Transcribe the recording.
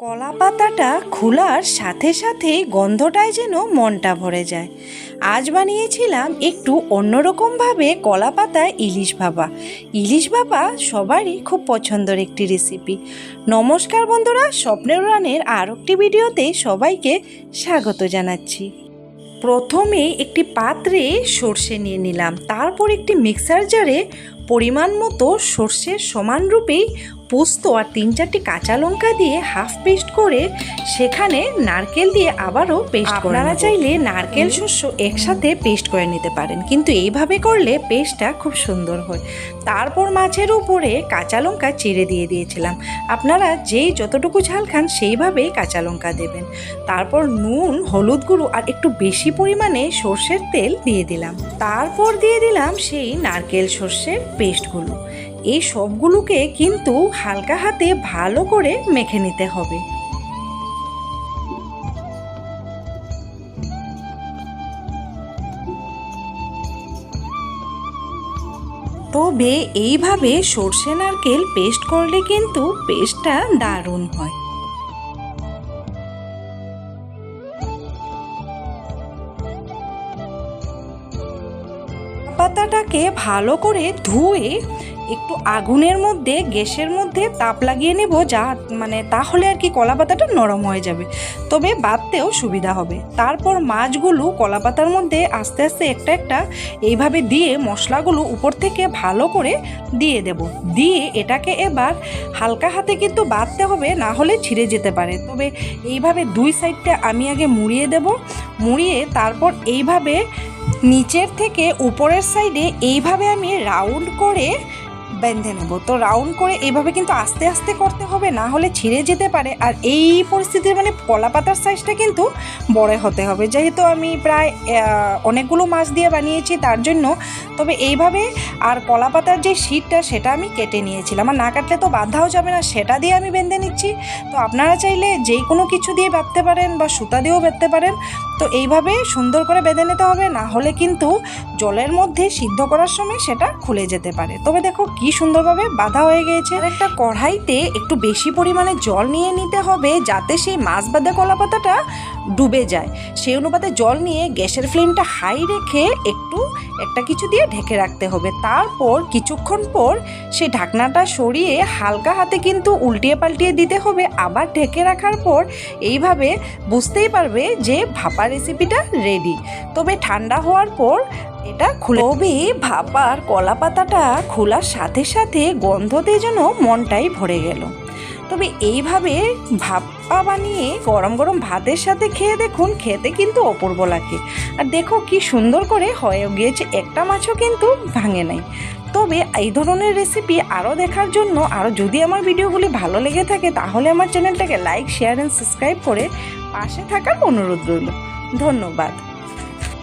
কলা পাতাটা খোলার সাথে সাথে গন্ধটায় যেন মনটা ভরে যায়। আজ বানিয়েছিলাম একটু অন্যরকমভাবে কলা পাতায় ইলিশ ভাপা। ইলিশ ভাপা সবারই খুব পছন্দের একটি রেসিপি নমস্কার বন্ধুরা, স্বপ্নের রানের আর একটি ভিডিওতে সবাইকে স্বাগত জানাচ্ছি। প্রথমে একটি পাত্রে সর্ষে নিয়ে নিলাম। তারপর একটি মিক্সার জারে পরিমাণ মতো সর্ষের সমান রূপেই পোস্ত আর তিন চারটি কাঁচা লঙ্কা দিয়ে হাফ পেস্ট করে সেখানে নারকেল দিয়ে আবারও পেস্ট আপনারা চাইলে নারকেল শস্য একসাথে পেস্ট করে নিতে পারেন কিন্তু এইভাবে করলে পেস্টটা খুব সুন্দর হয়। তারপর মাছের উপরে কাঁচা লঙ্কা চিড়ে দিয়ে দিয়েছিলাম। আপনারা যেই যতটুকু ঝাল খান সেইভাবেই কাঁচা লঙ্কা দেবেন। তারপর নুন হলুদ গুঁড়ো আর একটু বেশি পরিমাণে সর্ষের তেল দিয়ে দিলাম। তারপর দিয়ে দিলাম সেই নারকেল সর্ষের পেস্টগুলো এই সবগুলোকে কিন্তু হালকা হাতে ভালো করে মেখে নিতে হবে। তবে এইভাবে সর্ষে নারকেল পেস্ট করলে কিন্তু পেস্টটা দারুণ হয়। পাতাটাকে ভালো করে ধুয়ে একটু আগুনের মধ্যে, গ্যাসের মধ্যে তাপ লাগিয়ে নেব যা মানে তাহলে আর কি কলা পাতাটা নরম হয়ে যাবে। তবে বাঁধতেও সুবিধা হবে। তারপর মাছগুলো কলা পাতার মধ্যে আস্তে আস্তে একটা একটা এইভাবে দিয়ে মশলাগুলো উপর থেকে ভালো করে দিয়ে দেব। দিয়ে এটাকে এবার হালকা হাতে কিন্তু বাঁধতে হবে, না হলে ছিঁড়ে যেতে পারে। তবে এইভাবে দুই সাইডটা আমি আগে মুড়িয়ে দেব। মুড়িয়ে তারপর এইভাবে নিচের থেকে উপরের সাইডে এইভাবে আমি রাউন্ড করে বেঁধে নেব। তো রাউন্ড করে এইভাবে কিন্তু আস্তে আস্তে করতে হবে, না হলে ছিঁড়ে যেতে পারে। আর এই পরিস্থিতির মানে কলা পাতার সাইজটা কিন্তু বড় হতে হবে। যেহেতু আমি প্রায় অনেকগুলো মাছ দিয়ে বানিয়েছি তার জন্য, তবে এইভাবে আর কলা পাতার যে শীটটা সেটা আমি কেটে নিয়েছিলাম। আর না কাটলে তো বাঁধাও যাবে না, সেটা দিয়ে আমি বেঁধে নিচ্ছি। তো আপনারা চাইলে যেই কোনো কিছু দিয়ে বাঁধতে পারেন বা সুতা দিয়েও বেঁধতে পারেন। তো এইভাবে সুন্দর করে বেঁধে নিতে হবে, না হলে কিন্তু জলের মধ্যে সিদ্ধ করার সময় সেটা খুলে যেতে পারে। তবে দেখো কি সুন্দরভাবে বাঁধা হয়ে গিয়েছে। একটা কড়াইতে একটু বেশি পরিমাণে জল নিয়ে নিতে হবে যাতে সেই মাছ বাঁধা কলা পাতাটা ডুবে যায়। সেই অনুপাতে জল নিয়ে গ্যাসের ফ্লেমটা হাই রেখে একটু একটা কিছু দিয়ে ঢেকে রাখতে হবে। তারপর কিছুক্ষণ পর সেই ঢাকনাটা সরিয়ে হালকা হাতে কিন্তু উল্টিয়ে পাল্টিয়ে দিতে হবে। আবার ঢেকে রাখার পর এইভাবে বুঝতেই পারবে যে ভাপা রেসিপিটা রেডি তবে ঠান্ডা হওয়ার পর এটা খুলে ভাপার কলা পাতাটা খোলার সাথে সাথে সাথে গন্ধতে যেন মনটাই ভরে গেল। তবে এইভাবে ভাপা বানিয়ে গরম গরম ভাতের সাথে খেয়ে দেখুন, খেতে কিন্তু অপূর্ব লাগে। আর দেখো কি সুন্দর করে হয়ে গিয়েছে, একটা মাছও কিন্তু ভাঙে নাই। তবে এই ধরনের রেসিপি আরও দেখার জন্য, আরও যদি আমার ভিডিওগুলি ভালো লেগে থাকে, তাহলে আমার চ্যানেলটাকে লাইক শেয়ার অ্যান্ড সাবস্ক্রাইব করে পাশে থাকার অনুরোধ রইল। ধন্যবাদ।